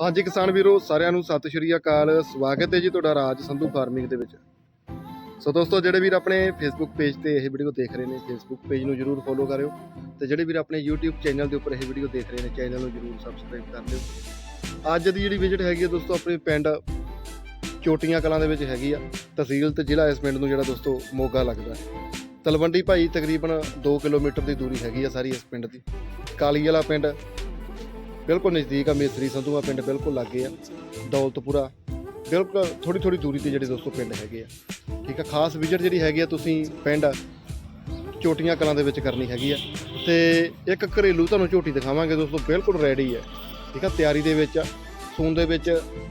ਹਾਂਜੀ ਕਿਸਾਨ ਵੀਰੋ, ਸਾਰਿਆਂ ਨੂੰ ਸਤਿ ਸ਼੍ਰੀ ਅਕਾਲ। ਸਵਾਗਤ ਹੈ ਜੀ ਤੁਹਾਡਾ ਰਾਜ ਸੰਧੂ ਫਾਰਮਿੰਗ ਦੇ ਵਿੱਚ। ਸੋ ਦੋਸਤੋ, ਜਿਹੜੇ ਵੀਰ ਆਪਣੇ ਫੇਸਬੁੱਕ ਪੇਜ ਤੇ ਇਹ ਵੀਡੀਓ ਦੇਖ ਰਹੇ ਨੇ ਫੇਸਬੁੱਕ ਪੇਜ ਨੂੰ ਜਰੂਰ ਫੋਲੋ ਕਰਿਓ ਤੇ ਜਿਹੜੇ ਵੀਰ ਆਪਣੇ YouTube ਚੈਨਲ ਦੇ ਉੱਪਰ ਇਹ ਵੀਡੀਓ ਦੇਖ ਰਹੇ ਨੇ ਚੈਨਲ ਨੂੰ ਜਰੂਰ ਸਬਸਕ੍ਰਾਈਬ ਕਰ ਲਿਓ। ਅੱਜ ਦੀ ਜਿਹੜੀ ਵਿਜ਼ਿਟ ਹੈਗੀ ਹੈ ਦੋਸਤੋ, ਆਪਣੇ ਪਿੰਡ ਚੋਟੀਆਂ ਕਲਾਂ ਦੇ ਵਿੱਚ ਹੈਗੀ ਆ। ਤਹਿਸੀਲ ਤੇ ਜ਼ਿਲ੍ਹਾ ਇਸ ਪਿੰਡ ਨੂੰ ਜਿਹੜਾ ਦੋਸਤੋ, ਮੋਗਾ ਲੱਗਦਾ ਤਲਵੰਡੀ ਭਾਈ ਤਕਰੀਬਨ 2 ਕਿਲੋਮੀਟਰ ਦੀ ਦੂਰੀ ਹੈਗੀ ਆ ਸਾਰੀ ਇਸ ਪਿੰਡ ਦੀ। ਕਾਲੀ ਵਾਲਾ ਪਿੰਡ ਬਿਲਕੁਲ ਨਜ਼ਦੀਕ ਆ ਮੇਸਰੀ ਸੰਧੂਆ ਪਿੰਡ ਬਿਲਕੁਲ ਲਾਗੇ ਆ, ਦੌਲਤਪੁਰਾ। ਬਿਲਕੁਲ ਥੋੜੀ ਥੋੜੀ ਦੂਰੀ ਤੇ ਜਿਹੜੇ ਦੋਸਤੋ ਪਿੰਡ ਹੈਗੇ ਆ। ਠੀਕ ਆ, ਖਾਸ ਵਿਜ਼ਿਟ ਜਿਹੜੀ ਹੈਗੀ ਆ ਤੁਸੀਂ ਪਿੰਡ ਚੋਟੀਆਂ ਕਲਾਂ ਦੇ ਵਿੱਚ ਕਰਨੀ ਹੈਗੀ ਆ। ਤੇ ਇੱਕ ਘਰੇਲੂ ਤੁਹਾਨੂੰ ਝੋਟੀ ਦਿਖਾਵਾਂਗੇ ਦੋਸਤੋ, ਬਿਲਕੁਲ ਰੈਡੀ ਹੈ ਠੀਕ ਆ, ਤਿਆਰੀ ਦੇ ਵਿੱਚ ਆ ਸੂਨ ਦੇ ਵਿੱਚ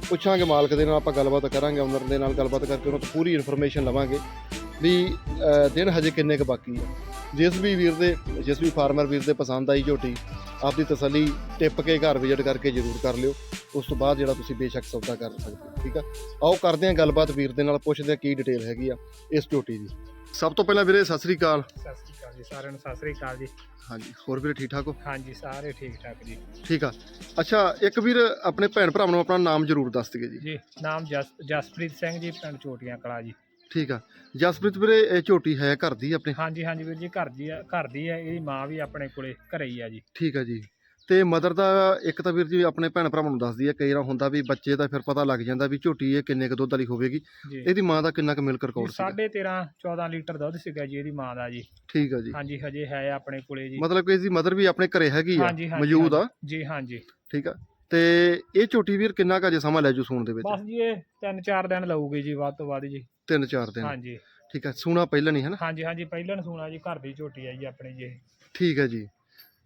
ਪੁੱਛਾਂਗੇ ਮਾਲਕ ਦੇ ਨਾਲ, ਆਪਾਂ ਗੱਲਬਾਤ ਕਰਾਂਗੇ ਓਨਰ ਦੇ ਨਾਲ ਗੱਲਬਾਤ ਕਰਕੇ ਉਹਨਾਂ ਤੋਂ ਪੂਰੀ ਇਨਫੋਰਮੇਸ਼ਨ ਲਵਾਂਗੇ ਵੀ ਦਿਨ ਹਜੇ ਕਿੰਨੇ ਕੁ ਬਾਕੀ ਆ। ਜਿਸ ਵੀ ਵੀਰ ਦੇ ਜਿਸ ਵੀ ਫਾਰਮਰ ਵੀਰ ਦੇ ਪਸੰਦ ਆਈ ਝੋਟੀ ਆਪਦੀ ਤਸੱਲੀ ਟਿੱਪ ਕੇ ਘਰ ਵਿਜ਼ਿਟ ਕਰਕੇ ਜ਼ਰੂਰ ਕਰ ਲਿਓ। ਉਸ ਤੋਂ ਬਾਅਦ ਜਿਹੜਾ ਤੁਸੀਂ ਬੇਸ਼ੱਕ ਸੌਦਾ ਕਰ ਸਕਦੇ ਹੋ ਠੀਕ ਆ? ਆਓ ਕਰਦੇ ਹਾਂ ਗੱਲਬਾਤ ਵੀਰ ਦੇ ਨਾਲ ਪੁੱਛਦੇ ਹਾਂ ਕੀ ਡਿਟੇਲ ਹੈਗੀ ਆ ਇਸ ਝੋਟੀ ਦੀ। ਸਭ ਤੋਂ ਪਹਿਲਾਂ ਵੀਰੇ ਸਤਿ ਸ੍ਰੀ ਅਕਾਲ। ਸਤਿ ਸ਼੍ਰੀ ਅਕਾਲ ਜੀ ਸਾਰਿਆਂ ਨੂੰ ਸਤਿ ਸ਼੍ਰੀ ਅਕਾਲ ਜੀ। ਹਾਂਜੀ ਹੋਰ ਵੀਰੇ ਠੀਕ ਠਾਕ ਹੋ? ਹਾਂਜੀ ਸਾਰੇ ਠੀਕ ਠਾਕ ਜੀ। ਠੀਕ ਆ। ਅੱਛਾ ਇੱਕ ਵੀਰ ਆਪਣੇ ਭੈਣ ਭਰਾਵਾਂ ਨੂੰ ਆਪਣਾ ਨਾਮ ਜ਼ਰੂਰ ਦੱਸ ਦਿਓ ਜੀ। ਜੀ ਨਾਮ ਜਸ ਜਸਪ੍ਰੀਤ ਸਿੰਘ ਜੀ ਪਿੰਡ ਚੋਟੀਆਂ ਕਲਾ ਜੀ। ਠੀਕ ਆ। ਜਸਪ੍ਰੀਤ ਵੀਰੇ ਇਹ ਝੋਟੀ ਹੈ ਘਰ ਦੀ ਆਪਣੇ? ਹਾਂਜੀ ਹਾਂਜੀ ਵੀਰ ਜੀ ਘਰ ਦੀ ਆ ਘਰ ਦੀ ਹੈ ਇਹਦੀ ਮਾਂ ਵੀ ਆਪਣੇ ਕੋਲੇ ਘਰੇ ਹੀ ਆ ਜੀ। ਠੀਕ ਆ ਜੀ। ਤੇ ਮਦਰ ਦਾ ਇੱਕ ਤਾਂ ਵੀਰ ਜੀ ਆਪਣੇ ਭੈਣ ਭਰਾਵਾਂ ਨੂੰ ਦੱਸਦੀ ਹੈ ਕਈ ਵਾਰ ਹੁੰਦਾ ਵੀ ਬੱਚੇ ਦਾ ਫਿਰ ਪਤਾ ਲੱਗ ਜਾਂਦਾ ਵੀ ਝੋਟੀ ਇਹ ਕਿੰਨੇ ਕੁ ਦੁੱਧ ਵਾਲੀ ਹੋਵੇਗੀ। ਜੀ। ਇਹਦੀ ਮਾਂ ਦਾ ਕਿੰਨਾ ਕੁ ਮਿਲਕ ਰਿਕਾਰਡ ਸੀਗਾ? ਸਾਢੇ 13 14 ਲੀਟਰ ਦੁੱਧ ਸੀਗਾ ਜੀ ਇਹਦੀ ਮਾਂ ਦਾ ਜੀ। ਠੀਕ ਆ ਜੀ। ਹਾਂਜੀ ਹਜੇ ਹੈ ਆਪਣੇ ਕੋਲੇ ਜੀ। ਮਤਲਬ ਕਿ ਇਹਦੀ ਮਦਰ ਵੀ ਆਪਣੇ ਘਰੇ ਹੈਗੀ ਆ ਹਾਂਜੀ ਹਾਂਜੀ ਮੌਜੂਦ ਆ। ਜੀ ਹਾਂਜੀ। ਠੀਕ ਆ। ਤੇ ਇਹ ਝੋਟੀ ਵੀਰ ਕਿੰਨਾ ਕੁ ਅਜੇ ਸਮਾਂ ਲੈ ਜੂ ਸੂਣ ਦੇ ਵਿੱਚ? ਬਸ ਜੀ ਇਹ 3-4 ਦਿਨ ਲਊਗੀ ਜੀ ਵੱਧ ਤੋਂ ਵੱਧ ਜੀ। ਤਿੰਨ ਚਾਰ ਦਿਨ। ਹਾਂਜੀ। ਠੀਕ ਆ ਸੂਣਾ ਪਹਿਲਾਂ ਨਹੀਂ ਹੈ ਨਾ ਹਾਂਜੀ ਹਾਂਜੀ ਪਹਿਲਾਂ ਸੂਣਾ ਜੀ ਘਰ ਦੀ ਝੋਟੀ ਆ ਜੀ ਆਪਣੀ ਜੀ। ਇਹ। ਠੀਕ ਹੈ ਜੀ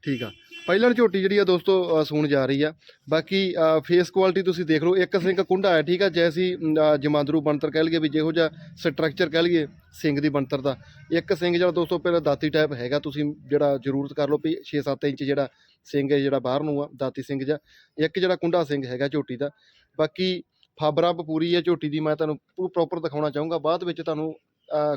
ਠੀਕ ਆ। ਪਹਿਲਾਂ ਝੋਟੀ ਜਿਹੜੀ ਆ ਦੋਸਤੋ ਅ, ਸੂਣ ਜਾ ਰਹੀ ਆ। ਬਾਕੀ ਫੇਸ ਕੁਆਲਿਟੀ ਤੁਸੀਂ ਦੇਖ ਲਓ ਇੱਕ ਸਿੰਘ ਕੁੰਡਾ ਹੈ ਠੀਕ ਆ? ਜੈਸੀ ਅਮ, ਅ, ਜਮਾਂਦਰੂ ਬਣਤਰ ਕਹਿ ਲਈਏ ਵੀ ਜਿਹੋ ਜਿਹਾ ਸਟਰਕਚਰ ਕਹਿ ਲਈਏ ਸਿੰਘ ਦੀ ਬਣਤਰ ਦਾ। ਇੱਕ ਸਿੰਘ ਜਿਹੜਾ ਦੋਸਤੋ ਪਹਿਲਾਂ ਦਾਤੀ ਟਾਈਪ ਹੈਗਾ ਤੁਸੀਂ ਜਿਹੜਾ ਜ਼ਰੂਰਤ ਕਰ ਲਓ ਵੀ 6-7 ਇੰਚ ਜਿਹੜਾ ਸਿੰਘ ਹੈ ਜਿਹੜਾ ਬਾਹਰ ਨੂੰ ਆ ਦਾਤੀ ਸਿੰਘ ਜਾਂ ਇੱਕ ਜਿਹੜਾ ਕੁੰਡਾ ਸਿੰਘ ਹੈਗਾ ਝੋਟੀ ਦਾ। ਬਾਕੀ ਫਾਬਰਬ ਪੂਰੀ ਹੈ ਝੋਟੀ ਦੀ, ਮੈਂ ਤੁਹਾਨੂੰ ਪ੍ਰੋਪਰ ਦਿਖਾਉਣਾ ਚਾਹੂੰਗਾ। ਬਾਅਦ ਵਿੱਚ ਤੁਹਾਨੂੰ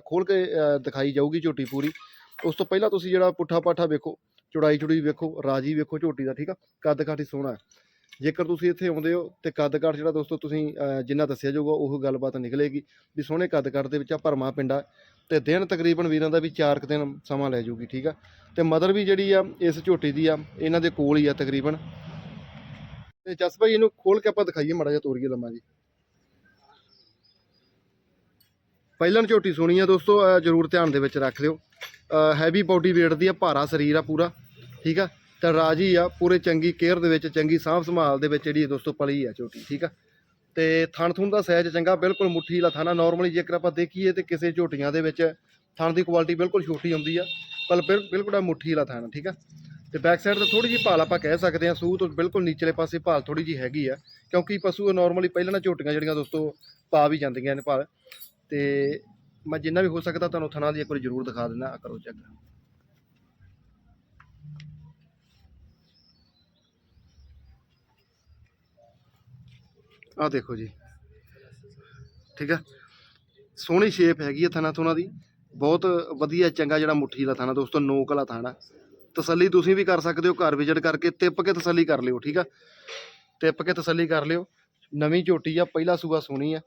ਖੋਲ ਕੇ ਦਿਖਾਈ ਜਾਊਗੀ ਝੋਟੀ ਪੂਰੀ। ਉਸ ਤੋਂ ਪਹਿਲਾਂ ਤੁਸੀਂ ਜਿਹੜਾ ਪੁੱਠਾ ਪਾਠਾ ਵੇਖੋ, ਚੁੜਾਈ ਚੁੜੀ ਵੇਖੋ, ਰਾਜੀ ਵੇਖੋ ਝੋਟੀ ਦਾ, ਠੀਕ ਆ? ਕੱਦ ਕਾਠ ਹੀ ਸੋਹਣਾ ਹੈ। ਜੇਕਰ ਤੁਸੀਂ ਇੱਥੇ ਆਉਂਦੇ ਹੋ ਤੇ ਕੱਦ ਕਾਠ ਜਿਹੜਾ ਦੋਸਤੋ ਤੁਸੀਂ ਜਿੰਨਾ ਦੱਸਿਆ ਜਾਊਗਾ, ਉਹ ਗੱਲਬਾਤ ਨਿਕਲੇਗੀ ਵੀ ਸੋਹਣੇ ਕੱਦ ਕਾਠ ਦੇ ਵਿੱਚ ਆ ਭਰਮਾ ਪਿੰਡਾ ਤੇ ਦਿਨ ਤਕਰੀਬਨ ਵੀਰਾਂ ਦਾ ਵੀ 4 ਕੁ ਦਿਨ ਸਮਾਂ ਲੈ ਜਾਊਗੀ, ਠੀਕ ਆ? ਤੇ ਮਦਰ ਵੀ ਜਿਹੜੀ ਆ, ਇਸ ਝੋਟੀ ਦੀ ਆ, ਇਹਨਾਂ ਦੇ ਕੋਲ ਹੀ ਆ ਤਕਰੀਬਨ। ਤੇ ਜਸ ਭਾਈ, ਇਹਨੂੰ ਖੋਲ ਕੇ ਆਪਾਂ ਦਿਖਾਈਏ ਮੜਾ ਜਿਹਾ ਤੋਰੀਏ ਲੰਮਾ ਜੀ। ਪਹਿਲਾਂ ਝੋਟੀ ਸੋਹਣੀ ਆ ਦੋਸਤੋ ਜ਼ਰੂਰ ਧਿਆਨ ਦੇ ਵਿੱਚ ਰੱਖ ਲਿਓ। ਹੈਵੀ ਬਾਡੀ weight ਦੀ ਆ, ਭਾਰਾ ਸਰੀਰ ਆ ਪੂਰਾ, ਠੀਕ ਆ? ਤੇ ਰਾਜੀ ਆ, ਪੂਰੇ ਚੰਗੀ ਕੇਅਰ ਦੇ ਵਿੱਚ, ਚੰਗੀ ਸਾਂਭ ਸੰਭਾਲ ਦੇ ਵਿੱਚ ਜਿਹੜੀ ਇਹ ਦੋਸਤੋ ਪਲੀ ਆ ਝੋਟੀ, ਠੀਕ ਆ? ਤੇ ਥਣ ਥੁਣ ਦਾ ਸਾਈਜ਼ ਚੰਗਾ, ਬਿਲਕੁਲ ਮੁੱਠੀ ਵਾਲਾ ਥਾਣਾ ਨਾਰਮਲੀ ਜੇਕਰ ਆਪਾਂ ਦੇਖੀਏ ਤੇ ਕਿਸੇ ਝੋਟੀਆਂ ਦੇ ਵਿੱਚ ਥਣ ਦੀ ਕੁਆਲਿਟੀ ਬਿਲਕੁਲ ਛੋਟੀ ਹੁੰਦੀ ਆ, ਪਰ ਬਿਲ- ਬਿਲਕੁਲ ਆ ਮੁੱਠੀ ਵਾਲਾ ਥਾਣਾ, ਠੀਕ ਆ? ਤੇ ਬੈਕ ਸਾਈਡ ਤੇ ਥੋੜੀ ਜਿਹੀ ਭਾਲ ਆਪਾਂ ਕਹਿ ਸਕਦੇ ਆ ਸੂਹ ਤੋਂ ਬਿਲਕੁਲ ਨੀਚਲੇ ਪਾਸੇ ਭਾਲ ਥੋੜੀ ਜਿਹੀ ਹੈਗੀ ਆ, ਕਿਉਂਕਿ ਪਸ਼ੂ ਨਾਰਮਲੀ ਪਹਿਲਾਂ ਨਾ ਝੋਟੀਆਂ ਜਿਹੜੀਆਂ ਦੋਸਤੋ ਪਾ ਵੀ ਜਾਂਦੀਆਂ ਨੇ ਭਾਲ। ਤੇ ਮੈਂ ਜਿੰਨਾ ਵੀ ਹੋ ਸਕਦਾ ਤੁਹਾਨੂੰ ਥਣਾ ਦੀ ਇੱਕ ਵਾਰੀ ਜ਼ਰੂਰ ਦਿਖਾ ਦਿੰਦਾ ਆ ਕਰੋ ਚੈੱਕ ਆ ਦੇਖੋ ਜੀ। ਠੀਕ ਆ? ਸੋਹਣੀ ਸ਼ੇਪ ਹੈਗੀ ਆ ਥਣਾ ਥੁਣਾ ਦੀ। ਬਹੁਤ ਵਧੀਆ, ਚੰਗਾ ਜਿਹੜਾ ਮੁੱਠੀ ਦਾ ਥਾਣਾ, ਦੋਸਤੋ, ਨੋਕ ਵਾਲਾ ਥਾਣਾ। ਤਸੱਲੀ ਤੁਸੀਂ ਵੀ ਕਰ ਸਕਦੇ ਹੋ, ਘਰ ਵਿਜ਼ਿਟ ਕਰਕੇ ਟਿੱਪ ਕੇ ਤਸੱਲੀ ਕਰ ਲਿਓ, ਠੀਕ ਆ? ਟਿੱਪ ਕੇ ਤਸੱਲੀ ਕਰ ਲਿਓ। ਨਵੀਂ ਝੋਟੀ ਆ, ਪਹਿਲਾ ਸੂਆ ਸੋਹਣੀ ਆ।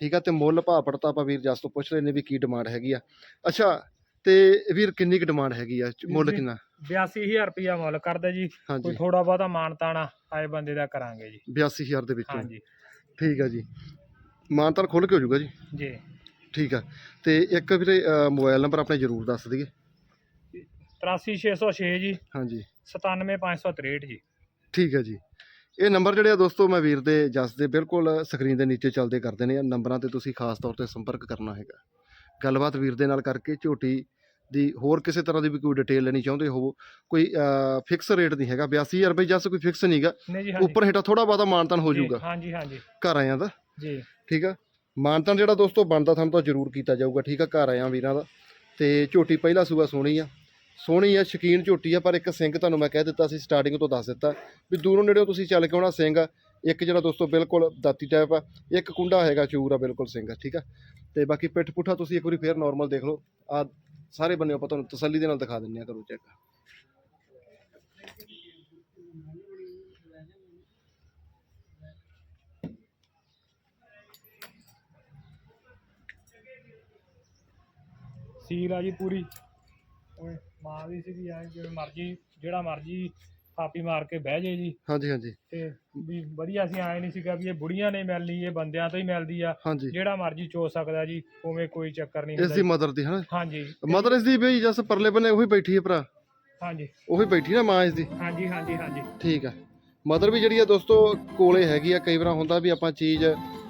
ਠੀਕ ਆ ਤੇ ਮੁੱਲ ਭਾਅ ਪੜਤਾ ਆਪਾਂ ਵੀਰ ਜਸ ਤੋਂ ਪੁੱਛ ਲੈਨੇ ਵੀ ਕੀ ਡਿਮਾਂਡ ਹੈਗੀ ਆ। ਅੱਛਾ ਤੇ ਵੀਰ ਕਿੰਨੀ ਕੁ ਡਿਮਾਂਡ ਹੈਗੀ ਆ? ਮੁੱਲ। ਕਿੰਨਾ? 82000 ਰੁਪਇਆ ਮੁੱਲ ਕਰਦਾ ਜੀ। ਕੋਈ ਥੋੜਾ ਬਹੁਤਾ ਮਾਨਤਾਣਾ ਆਏ ਬੰਦੇ ਦਾ ਕਰਾਂਗੇ ਜੀ। 82000 ਦੇ ਵਿੱਚੋਂ? ਹਾਂਜੀ। ਠੀਕ ਆ ਜੀ। ਮਾਨਤਾਨ ਖੁੱਲ ਕੇ ਹੋ ਜਾਊਗਾ ਜੀ? ਜੀ। ਠੀਕ ਆ। ਤੇ ਇੱਕ ਵੀਰੇ ਮੋਬਾਈਲ ਨੰਬਰ ਆਪਣੇ ਜ਼ਰੂਰ ਦੱਸ ਦਈਏ। 83606 ਜੀ। ਹਾਂਜੀ। 97563 ਜੀ। ਠੀਕ ਹੈ ਜੀ। ਇਹ ਨੰਬਰ ਜਿਹੜੇ ਆ ਦੋਸਤੋ ਮੈਂ ਵੀਰ ਦੇ ਜਸ ਦੇ ਬਿਲਕੁਲ ਸਕਰੀਨ ਦੇ ਨੀਚੇ ਚੱਲਦੇ ਕਰਦੇ ਨੇ। ਨੰਬਰਾਂ ਤੇ ਤੁਸੀਂ ਖਾਸ ਤੌਰ ਤੇ ਸੰਪਰਕ ਕਰਨਾ ਹੈਗਾ। ਗੱਲਬਾਤ ਵੀਰ ਦੇ ਨਾਲ ਕਰਕੇ ਝੋਟੀ ਦੀ ਹੋਰ ਕਿਸੇ ਤਰ੍ਹਾਂ ਦੀ ਵੀ ਕੋਈ ਡਿਟੇਲ ਲੈਣੀ ਚਾਹੁੰਦੇ ਹੋ ਕੋਈ ਫਿਕਸ ਰੇਟ ਨਹੀਂ ਹੈਗਾ। 82000 ਰੁਪਏ ਜਸ ਕੋਈ ਫਿਕਸ ਨਹੀਂਗਾ ਉੱਪਰ ਹੇਠਾਂ ਥੋੜਾ ਬਹੁਤਾ ਮਾਨਤਾਨ ਹੋ ਜਾਊਗਾ। ਹਾਂਜੀ ਹਾਂਜੀ। ਘਰ ਆਇਆਂ ਦਾ। ਜੀ। ਠੀਕ ਆ? ਮਾਨਤਾਨ ਜਿਹੜਾ ਦੋਸਤੋ ਬਣਦਾ ਤੁਹਾਨੂੰ ਤਾਂ ਜ਼ਰੂਰ ਕੀਤਾ ਜਾਊਗਾ। ਠੀਕ ਆ? ਘਰ ਆਇਆਂ ਵੀਰਾਂ ਦਾ। ਤੇ ਝੋਟੀ ਪਹਿਲਾ ਸੂਆ ਸੋਹਣੀ ਆ। ਸੋਹਣੀ ਆ, ਸ਼ਕੀਨ ਝੋਟੀ ਆ, ਪਰ ਇੱਕ ਸਿੰਘ ਤੁਹਾਨੂੰ ਮੈਂ ਕਹਿ ਦਿੱਤਾ ਸੀ ਸਟਾਰਟਿੰਗ ਤੋਂ ਦੱਸ ਦਿੱਤਾ ਵੀ ਦੂਰੋਂ ਨੇੜੇੋਂ ਤੁਸੀਂ ਚੱਲ ਕੇ ਆਉਣਾ ਸਿੰਘ ਇੱਕ ਜਿਹੜਾ ਦੋਸਤੋ ਬਿਲਕੁਲ ਦਾਤੀ ਟਾਈਪ ਆ, ਇੱਕ ਕੁੰਡਾ ਹੈਗਾ ਚੂਰ ਆ, ਬਿਲਕੁਲ ਸਿੰਘ ਠੀਕ ਆ? ਤੇ ਬਾਕੀ ਪਿੱਠ ਪੁੱਠਾ ਤੁਸੀਂ ਇੱਕ ਵਾਰੀ ਫੇਰ ਨਾਰਮਲ ਦੇਖ ਲਓ। ਆ ਸਾਰੇ ਬੰਨੇ ਆਪਾਂ ਤੁਹਾਨੂੰ ਤਸੱਲੀ ਦੇ ਨਾਲ ਦਿਖਾ ਦਿੰਨੇ ਆ, ਕਰੋ ਚੈੱਕ ਸੀਲ ਆ ਜੀ ਪੂਰੀ। ਓਏ ਮਾਂ ਵੀ ਸੀਗੀ ਆ ਜਿਵੇਂ ਮਰਜ਼ੀ ਜਿਹੜਾ ਮਰਜ਼ੀ ਥਾਪੀ ਮਾਰ ਕੇ ਬਹਿ ਜੇ ਜੀ। ਹਾਂਜੀ ਹਾਂਜੀ। ਤੇ ਵੀ ਵਧੀਆ ਸੀ ਆਏ ਨਹੀਂ ਸੀਗਾ ਵੀ ਇਹ ਬੁੜੀਆਂ ਨੇ ਮਿਲਣੀ ਇਹ ਬੰਦਿਆਂ ਤੋਂ ਹੀ ਮਿਲਦੀ ਆ। ਹਾਂਜੀ। ਜਿਹੜਾ ਮਰਜ਼ੀ ਚੋ ਸਕਦਾ ਜੀ ਉਵੇਂ ਕੋਈ ਚੱਕਰ ਨਹੀਂ ਇਸ ਦੀ। ਮਦਰ ਦੀ ਹਨਾ? ਹਾਂਜੀ। ਮਦਰ ਇਸ ਦੀ ਬਈ ਜਸ ਪਰਲੇ ਬੰਨੇ ਉਹੀ ਬੈਠੀ ਹੈ ਭਰਾ। ਹਾਂਜੀ। ਉਹੀ ਬੈਠੀ ਨਾ ਮਾਂ ਇਸ ਦੀ। ਹਾਂਜੀ ਹਾਂਜੀ ਹਾਂਜੀ। ਠੀਕ ਆ। ਮਦਰ ਵੀ ਜਿਹੜੀ ਆ ਦੋਸਤੋ ਕੋਲੇ ਹੈਗੀ ਆ ਕਈ ਵਾਰ ਹੁੰਦਾ ਵੀ ਆਪਾਂ ਚੀਜ਼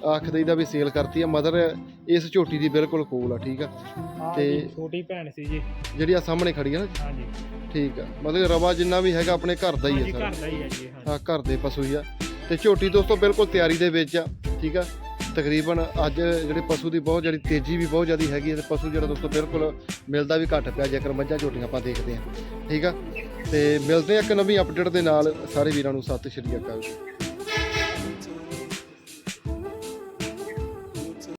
ਆਖ ਦਈਦਾ ਵੀ ਸੇਲ ਕਰਤੀ ਆ। ਮਦਰ ਇਸ ਝੋਟੀ ਦੀ ਬਿਲਕੁਲ ਕੋਲ ਆ ਠੀਕ ਆ? ਤੇ- ਛੋਟੀ ਭੈਣ ਸੀ ਜੀ। ਜਿਹੜੀ ਆ ਸਾਹਮਣੇ ਖੜੀ ਆ ਨਾ? ਹਾਂਜੀ ਠੀਕ ਆ। ਮਤਲਬ ਰਵਾ ਜਿੰਨਾ ਵੀ ਹੈਗਾ ਆਪਣੇ ਘਰ ਦਾ ਹੀ ਆ ਘਰ ਸਾਰਾ। ਦਾ ਹੀ ਹੈ ਜੀ ਹਾਂਜੀ ਹਾਂ ਘਰ ਦੇ ਪਸ਼ੂ ਹੀ ਆ। ਤੇ ਝੋਟੀ ਦੋਸਤੋ ਬਿਲਕੁਲ ਤਿਆਰੀ ਦੇ ਵਿੱਚ ਆ ਠੀਕ ਆ? ਤਕਰੀਬਨ ਅੱਜ ਜਿਹੜੇ ਪਸ਼ੂ ਦੀ ਬਹੁਤ ਜਿਹੜੀ ਤੇਜ਼ੀ ਵੀ ਬਹੁਤ ਜ਼ਿਆਦਾ ਹੈਗੀ ਹੈ ਤੇ ਪਸ਼ੂ ਜਿਹੜਾ ਦੋਸਤੋ ਬਿਲਕੁਲ ਮਿਲਦਾ ਵੀ ਘੱਟ ਪਿਆ ਜੇਕਰ ਮੱਝਾਂ ਝੋਟੀਆਂ ਆਪਾਂ ਦੇਖਦੇ ਹਾਂ। ਠੀਕ ਆ? ਤੇ ਮਿਲਦੇ ਆ ਇੱਕ ਨਵੀਂ ਅਪਡੇਟ ਦੇ ਨਾਲ। ਸਾਰੇ ਵੀਰਾਂ ਨੂੰ ਸਤਿ ਸ਼੍ਰੀ ਅਕਾਲ।